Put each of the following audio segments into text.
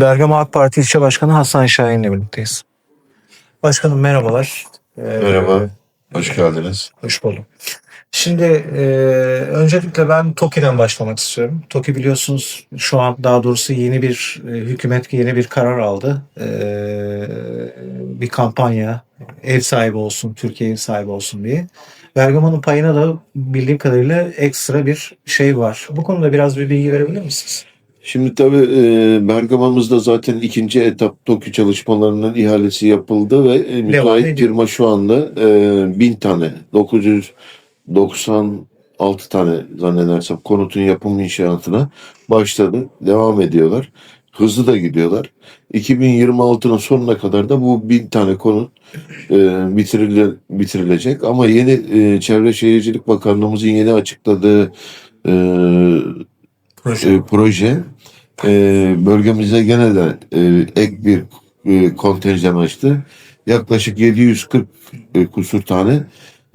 Bergama AK Parti İlçe Başkanı Hasan Şahin'le birlikteyiz. Başkanım merhabalar. Ee, Merhaba, hoş geldiniz. Hoş buldum. Şimdi e, öncelikle ben TOKİ'den başlamak istiyorum. TOKİ biliyorsunuz şu an daha doğrusu yeni bir e, hükümet yeni bir karar aldı. E, bir kampanya ev sahibi olsun, Türkiye ev sahibi olsun diye. Bergama'nın payına da bildiğim kadarıyla ekstra bir şey var. Bu konuda biraz bir bilgi verebilir misiniz? Şimdi tabii e, Bergama'mızda zaten ikinci etap TOKİ çalışmalarının ihalesi yapıldı ve e, müteahhit firma şu anda e, 1000 tane, 996 tane zannedersem konutun yapım inşaatına başladı. Devam ediyorlar. Hızlı da gidiyorlar. 2026'nın sonuna kadar da bu 1000 tane konut e, bitirile, bitirilecek. Ama yeni e, Çevre Şehircilik Bakanlığımızın yeni açıkladığı e, Proje. e, proje e, bölgemize gene de e, ek bir e, kontenjan açtı. Yaklaşık 740 e, kusur tane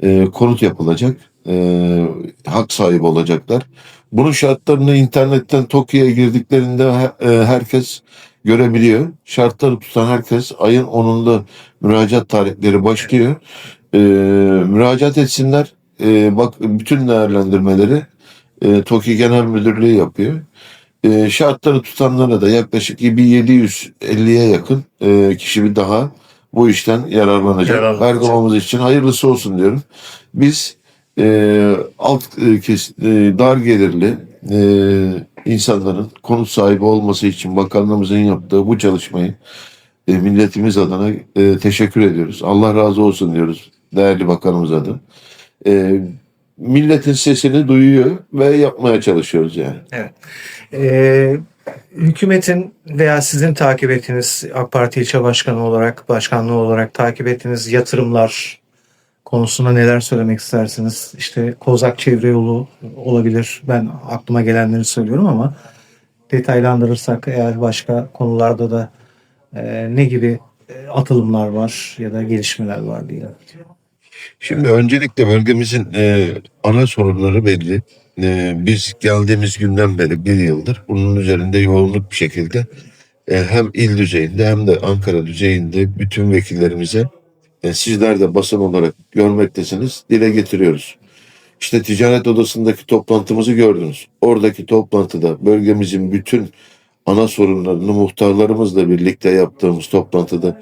e, konut yapılacak. E, hak sahibi olacaklar. Bunun şartlarını internetten TOKİ'ye girdiklerinde e, herkes görebiliyor. Şartları tutan herkes ayın 10'unda müracaat tarihleri başlıyor. E, müracaat etsinler. E, bak bütün değerlendirmeleri e, TOKİ Genel Müdürlüğü yapıyor. E, şartları tutanlara da yaklaşık bir 750'ye yakın e, kişi bir daha bu işten yararlanacak. Yararlanacak. Bergama'mız için hayırlısı olsun diyorum. Biz e, alt e, kes, e, dar gelirli e, insanların konut sahibi olması için bakanlığımızın yaptığı bu çalışmayı e, milletimiz adına e, teşekkür ediyoruz. Allah razı olsun diyoruz değerli bakanımız adına. E, milletin sesini duyuyor ve yapmaya çalışıyoruz yani. Ee, hükümetin veya sizin takip ettiğiniz AK Parti ilçe başkanı olarak, başkanlığı olarak takip ettiğiniz yatırımlar konusunda neler söylemek istersiniz? İşte Kozak Çevre Yolu olabilir. Ben aklıma gelenleri söylüyorum ama detaylandırırsak eğer başka konularda da e, ne gibi e, atılımlar var ya da gelişmeler var diye. Şimdi öncelikle bölgemizin e, ana sorunları belli. E, biz geldiğimiz günden beri bir yıldır bunun üzerinde yoğunluk bir şekilde e, hem il düzeyinde hem de Ankara düzeyinde bütün vekillerimize e, sizler de basın olarak görmektesiniz dile getiriyoruz. İşte ticaret odasındaki toplantımızı gördünüz. Oradaki toplantıda bölgemizin bütün ana sorunlarını muhtarlarımızla birlikte yaptığımız toplantıda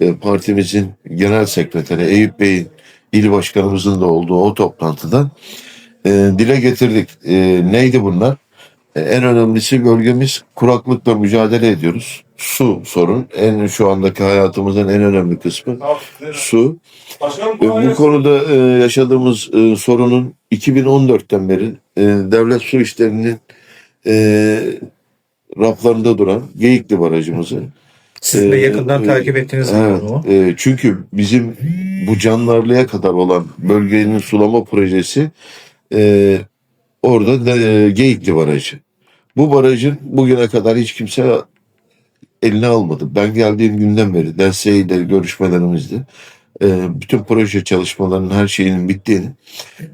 e, partimizin genel sekreteri Eyüp Bey'in il başkanımızın da olduğu o toplantıda e, dile getirdik. E, neydi bunlar? E, en önemlisi bölgemiz kuraklıkla mücadele ediyoruz. Su sorun. En şu andaki hayatımızın en önemli kısmı su. E, bu konuda e, yaşadığımız e, sorunun 2014'ten beri e, devlet su işlerinin e, raflarında duran Geyikli Barajımızı Siz de Ee, yakından e, takip ettiğiniz bir Evet, konu. e, çünkü bizim bu canlarlıya kadar olan bölgenin sulama projesi e, orada da, e, Geyikli Barajı. Bu barajın bugüne kadar hiç kimse eline almadı. Ben geldiğim günden beri DSE ile görüşmelerimizde e, bütün proje çalışmalarının her şeyinin bittiğini,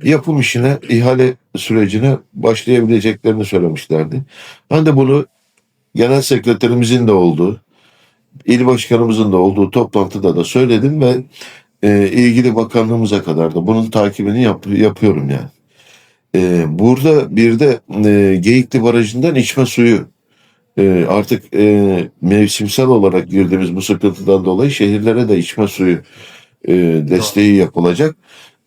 yapım işine, ihale sürecine başlayabileceklerini söylemişlerdi. Ben de bunu genel sekreterimizin de olduğu, il başkanımızın da olduğu toplantıda da söyledim ve e, ilgili bakanlığımıza kadar da bunun takibini yap- yapıyorum yani. E, burada bir de e, Geyikli Barajı'ndan içme suyu e, artık e, mevsimsel olarak girdiğimiz bu sıkıntıdan dolayı şehirlere de içme suyu e, desteği yapılacak.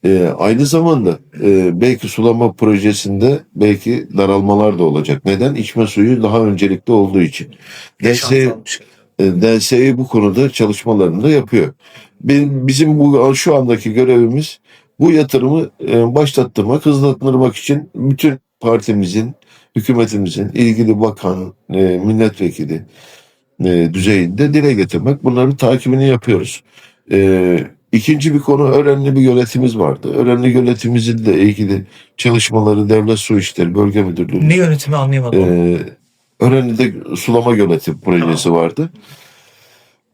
E, aynı zamanda e, belki sulama projesinde belki daralmalar da olacak. Neden? İçme suyu daha öncelikli olduğu için. Desteği, Şey. e, DSE bu konuda çalışmalarını da yapıyor. Bizim bu şu andaki görevimiz bu yatırımı e, başlattırmak, hızlandırmak için bütün partimizin, hükümetimizin, ilgili bakan, e, milletvekili düzeyinde dile getirmek. Bunların takibini yapıyoruz. İkinci bir konu önemli bir yönetimimiz vardı. Önemli yönetimimizin de ilgili çalışmaları Devlet Su İşleri Bölge Müdürlüğü Ne yönetimi anlayamadım. ee, Örenli'de sulama yönetim projesi vardı.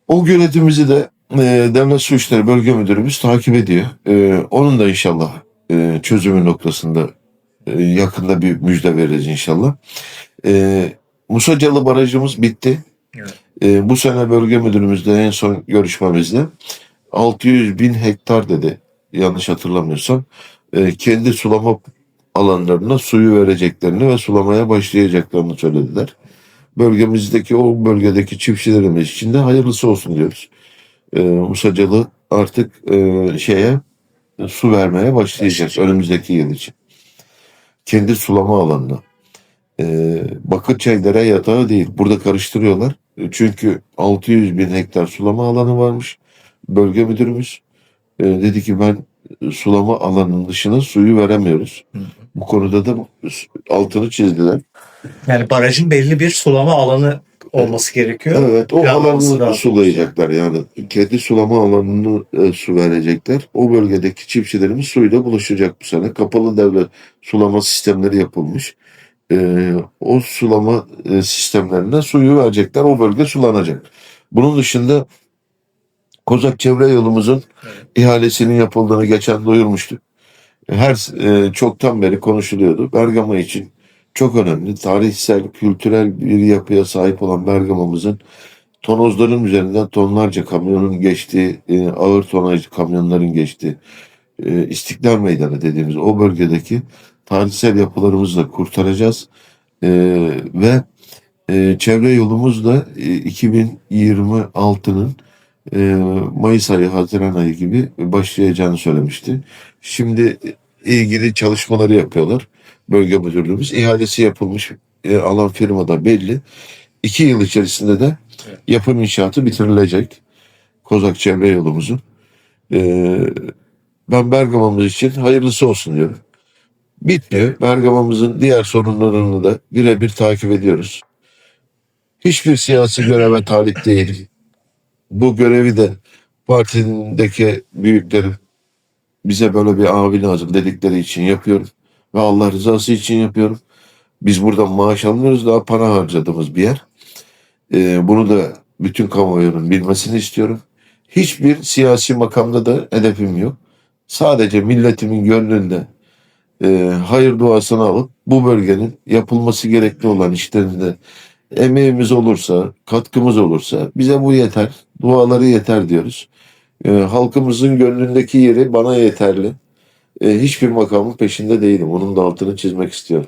O yönetimimizi de e, Devlet Su İşleri Bölge Müdürümüz takip ediyor. E, onun da inşallah e, çözümü noktasında e, yakında bir müjde veririz inşallah. E, Musacalı Barajımız bitti. Evet. E, bu sene bölge müdürümüzle en son görüşmemizde 600 bin hektar dedi yanlış hatırlamıyorsam e, kendi sulama alanlarına suyu vereceklerini ve sulamaya başlayacaklarını söylediler. Bölgemizdeki o bölgedeki çiftçilerimiz için de hayırlısı olsun diyoruz. E, Musacalı artık e, şeye su vermeye başlayacak önümüzdeki yıl için. Kendi sulama alanına. E, Bakırçaylara yatağı değil. Burada karıştırıyorlar. E, Çünkü 600 bin hektar sulama alanı varmış. Bölge müdürümüz e, dedi ki ben sulama alanının dışına suyu veremiyoruz. Hı hı. Bu konuda da altını çizdiler. Yani barajın belli bir sulama alanı olması gerekiyor. Evet o alanı lazım. sulayacaklar yani. Kendi sulama alanını e, su verecekler. O bölgedeki çiftçilerimiz suyla buluşacak bu sene. Kapalı devre sulama sistemleri yapılmış. E, o sulama e, sistemlerine suyu verecekler. O bölge sulanacak. Bunun dışında Kozak Çevre Yolumuzun ihalesinin yapıldığını geçen duyurmuştuk. Her e, çoktan beri konuşuluyordu. Bergama için çok önemli. Tarihsel, kültürel bir yapıya sahip olan Bergama'mızın tonozların üzerinden tonlarca kamyonun geçtiği, e, ağır tonaj kamyonların geçtiği e, İstiklal Meydanı dediğimiz o bölgedeki tarihsel yapılarımızı da kurtaracağız. E, ve e, çevre yolumuz da e, 2026'nın e, Mayıs ayı, Haziran ayı gibi başlayacağını söylemişti. Şimdi ilgili çalışmaları yapıyorlar. Bölge müdürlüğümüz. İhalesi yapılmış e, alan firmada belli. İki yıl içerisinde de yapım inşaatı bitirilecek. Kozak çevre yolumuzun. E, ben Bergama'mız için hayırlısı olsun diyorum. Bitmiyor. Bergama'mızın diğer sorunlarını da birebir takip ediyoruz. Hiçbir siyasi göreve talip değil. Bu görevi de partideki büyüklerim bize böyle bir abi lazım dedikleri için yapıyorum. Ve Allah rızası için yapıyorum. Biz buradan maaş almıyoruz daha para harcadığımız bir yer. Ee, bunu da bütün kamuoyunun bilmesini istiyorum. Hiçbir siyasi makamda da hedefim yok. Sadece milletimin gönlünde e, hayır duasını alıp bu bölgenin yapılması gerekli olan işlerinde emeğimiz olursa, katkımız olursa bize bu yeter. Duaları yeter diyoruz. E, halkımızın gönlündeki yeri bana yeterli. E, hiçbir makamın peşinde değilim. Onun da altını çizmek istiyorum.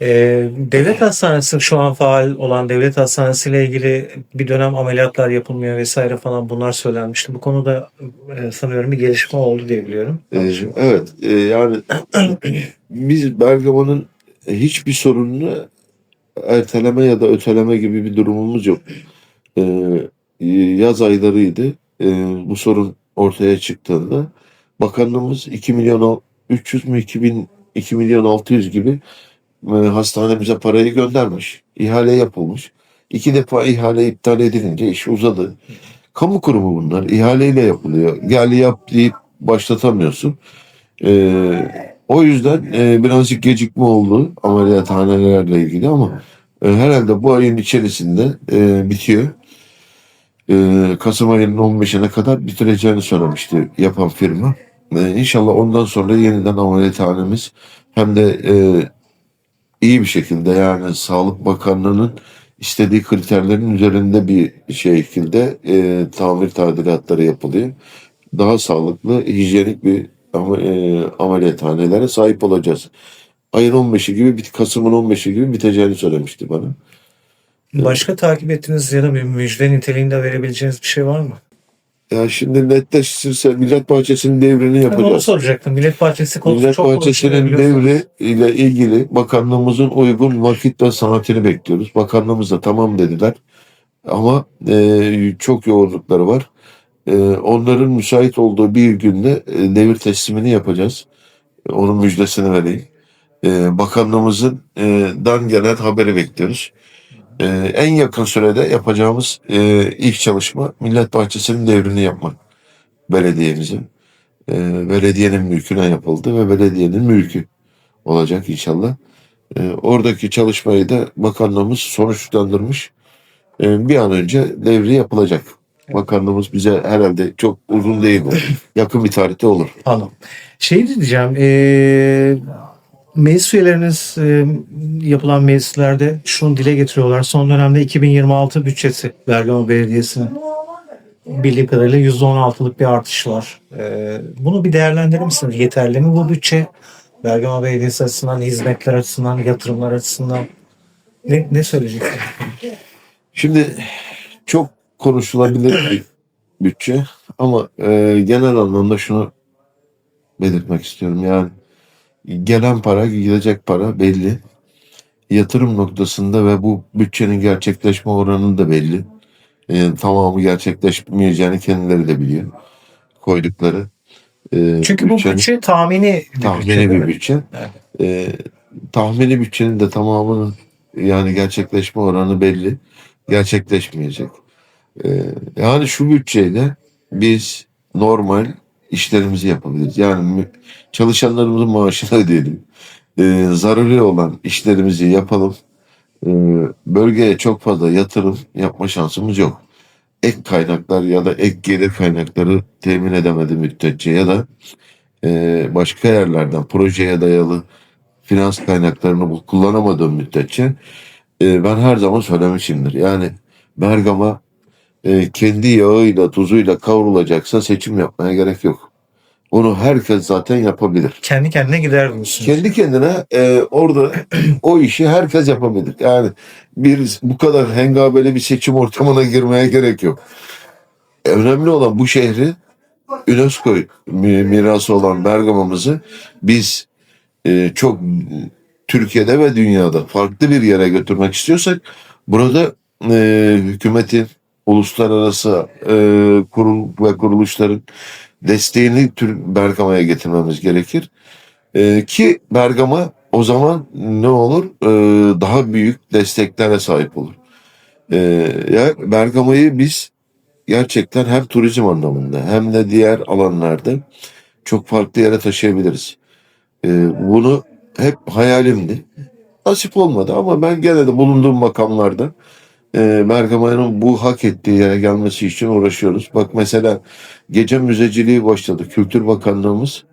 Ee, devlet hastanesi şu an faal olan devlet hastanesi ile ilgili bir dönem ameliyatlar yapılmıyor vesaire falan bunlar söylenmişti. Bu konuda e, sanıyorum bir gelişme oldu diye biliyorum. E, evet, e, yani biz Bergama'nın hiçbir sorununu erteleme ya da öteleme gibi bir durumumuz yok. E, yaz aylarıydı. E, bu sorun ortaya çıktığında bakanlığımız 2 milyon al- 300 mü 2000 2 milyon 600 gibi e, hastanemize parayı göndermiş. İhale yapılmış. İki defa ihale iptal edilince iş uzadı. Kamu kurumu bunlar. İhaleyle yapılıyor. Gel yap deyip başlatamıyorsun. E, o yüzden e, birazcık gecikme oldu ameliyathanelerle ilgili ama e, herhalde bu ayın içerisinde e, bitiyor. E, Kasım ayının 15'ine kadar bitireceğini söylemişti yapan firma. E, inşallah ondan sonra yeniden ameliyathanemiz hem de e, iyi bir şekilde yani Sağlık Bakanlığı'nın istediği kriterlerin üzerinde bir şekilde e, tamir tadilatları yapılıyor. Daha sağlıklı, hijyenik bir e, ameliyathanelere sahip olacağız. Ayın 15'i gibi, Kasım'ın 15'i gibi biteceğini söylemişti bana. Başka takip ettiğiniz ya da bir müjde niteliğinde verebileceğiniz bir şey var mı? Ya şimdi netleşirse Millet Bahçesi'nin devrini Ben onu yapacağız. soracaktım. Millet Partisi konusu Millet çok Bahçesi'nin devri ile ilgili bakanlığımızın uygun vakit ve saatini bekliyoruz. Bakanlığımız da tamam dediler. Ama e, çok yoğunlukları var. E, onların müsait olduğu bir günde e, devir teslimini yapacağız. E, onun müjdesini vereyim. E, bakanlığımızın dan gelen haberi bekliyoruz. En yakın sürede yapacağımız ilk çalışma Millet Bahçesi'nin devrini yapmak belediyemizin. Belediyenin mülküne yapıldı ve belediyenin mülkü olacak inşallah. Oradaki çalışmayı da bakanlığımız sonuçlandırmış. Bir an önce devri yapılacak. Bakanlığımız bize herhalde çok uzun değil bu. Yakın bir tarihte olur. Anladım. Şey diyeceğim. eee, Meclis üyeleriniz e, yapılan meclislerde şunu dile getiriyorlar. Son dönemde 2026 bütçesi Bergama Belediyesi'nin bildiğim kadarıyla %16'lık bir artış var. E, bunu bir değerlendirir misiniz? Yeterli mi bu bütçe? Bergama Belediyesi açısından, hizmetler açısından, yatırımlar açısından ne, ne söyleyeceksiniz? Şimdi çok konuşulabilir bir bütçe ama e, genel anlamda şunu belirtmek istiyorum. Yani gelen para, gidecek para belli. Yatırım noktasında ve bu bütçenin gerçekleşme oranı da belli. E, tamamı gerçekleşmeyeceğini kendileri de biliyor. Koydukları. e, Çünkü bu bütçenin- bütçe tahmini bir tahmini bütçe, bir bütçe. Evet. Ee, tahmini bütçenin de tamamının yani gerçekleşme oranı belli. Gerçekleşmeyecek. Ee, yani şu bütçeyle biz normal işlerimizi yapabiliriz. Yani çalışanlarımızın maaşını ödeyelim. Ee, zaruri olan işlerimizi yapalım. Ee, bölgeye çok fazla yatırım yapma şansımız yok. Ek kaynaklar ya da ek gelir kaynakları temin edemedi müddetçe ya da e, başka yerlerden projeye dayalı finans kaynaklarını kullanamadığım müddetçe e, ben her zaman söylemişimdir. Yani Bergama e, kendi yağıyla tuzuyla kavrulacaksa seçim yapmaya gerek yok. Onu herkes zaten yapabilir. Kendi kendine gider diyorsunuz. Kendi kendine e, orada o işi herkes yapabilir. Yani bir bu kadar hengabeli bir seçim ortamına girmeye gerek yok. E, Önemli olan bu şehri UNESCO mi- mirası olan Bergama'mızı biz e, çok Türkiye'de ve dünyada farklı bir yere götürmek istiyorsak burada e, hükümetin uluslararası e, kurul ve kuruluşların desteğini Bergama'ya getirmemiz gerekir. E, ki Bergama o zaman ne olur? E, daha büyük desteklere sahip olur. E, ya Bergama'yı biz gerçekten hem turizm anlamında hem de diğer alanlarda çok farklı yere taşıyabiliriz. E, bunu hep hayalimdi. Nasip olmadı ama ben gene de bulunduğum makamlarda e, Bergama'nın bu hak ettiği yere gelmesi için uğraşıyoruz. Bak mesela gece müzeciliği başladı. Kültür Bakanlığımız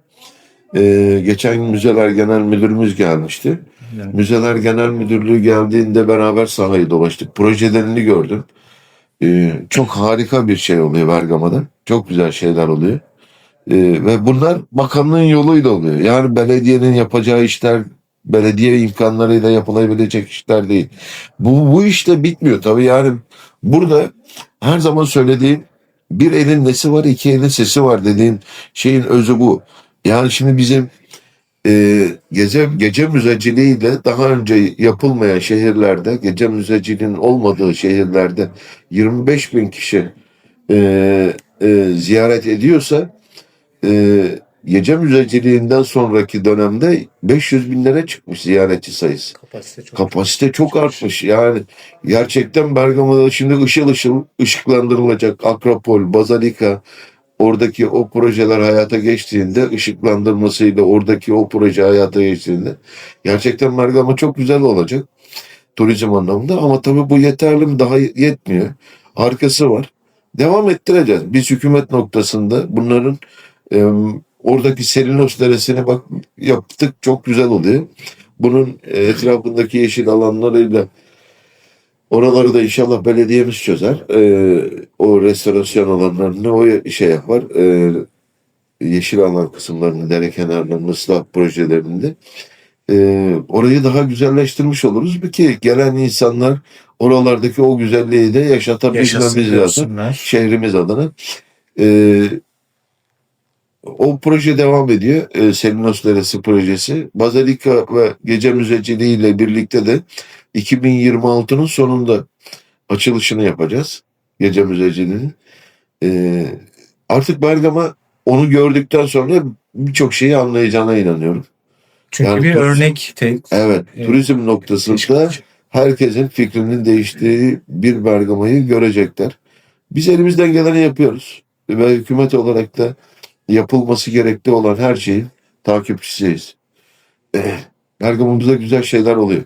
e, geçen gün Müzeler Genel Müdürümüz gelmişti. Evet. Müzeler Genel Müdürlüğü geldiğinde beraber sahayı dolaştık. Projelerini gördüm. E, çok harika bir şey oluyor Bergama'da. Çok güzel şeyler oluyor. E, ve bunlar bakanlığın yoluyla oluyor. Yani belediyenin yapacağı işler belediye imkanlarıyla yapılabilecek işler değil. Bu, bu işte bitmiyor tabii yani burada her zaman söylediğim bir elin nesi var iki elin sesi var dediğim şeyin özü bu. Yani şimdi bizim e, gece gece müzeciliğiyle daha önce yapılmayan şehirlerde gece müzeciliğinin olmadığı şehirlerde 25 bin kişi e, e, ziyaret ediyorsa e, gece müzeciliğinden sonraki dönemde 500 binlere çıkmış ziyaretçi sayısı. Kapasite çok. Kapasite çok artmış. Yani gerçekten Bergama'da şimdi ışıl ışıl ışıklandırılacak Akropol, Bazalika oradaki o projeler hayata geçtiğinde ışıklandırmasıyla oradaki o proje hayata geçtiğinde gerçekten Bergama çok güzel olacak turizm anlamında ama tabii bu yeterli mi daha yetmiyor. Arkası var. Devam ettireceğiz. Biz hükümet noktasında bunların oradaki Serinos Deresi'ne bak yaptık çok güzel oluyor. Bunun e, etrafındaki yeşil alanlarıyla oraları da inşallah belediyemiz çözer. E, o restorasyon alanlarını o şey yapar. E, yeşil alan kısımlarını, dere kenarlarını, ıslah projelerinde e, orayı daha güzelleştirmiş oluruz. Ki gelen insanlar oralardaki o güzelliği de yaşatabilmemiz lazım şehrimiz adına. Ee, o proje devam ediyor. Ee, Selinos Deresi projesi. Bazilika ve gece müzeciliği ile birlikte de 2026'nın sonunda açılışını yapacağız. Gece müzeciliğinin. Ee, artık Bergama onu gördükten sonra birçok şeyi anlayacağına inanıyorum. Çünkü Yani bir örnek tek. Evet, Evet. turizm noktasında herkesin fikrinin değiştiği bir Bergama'yı görecekler. Biz elimizden geleni yapıyoruz. Ve hükümet olarak da yapılması gerekli olan her şeyin takipçisiyiz. Eh, Bergama'mızda güzel şeyler oluyor.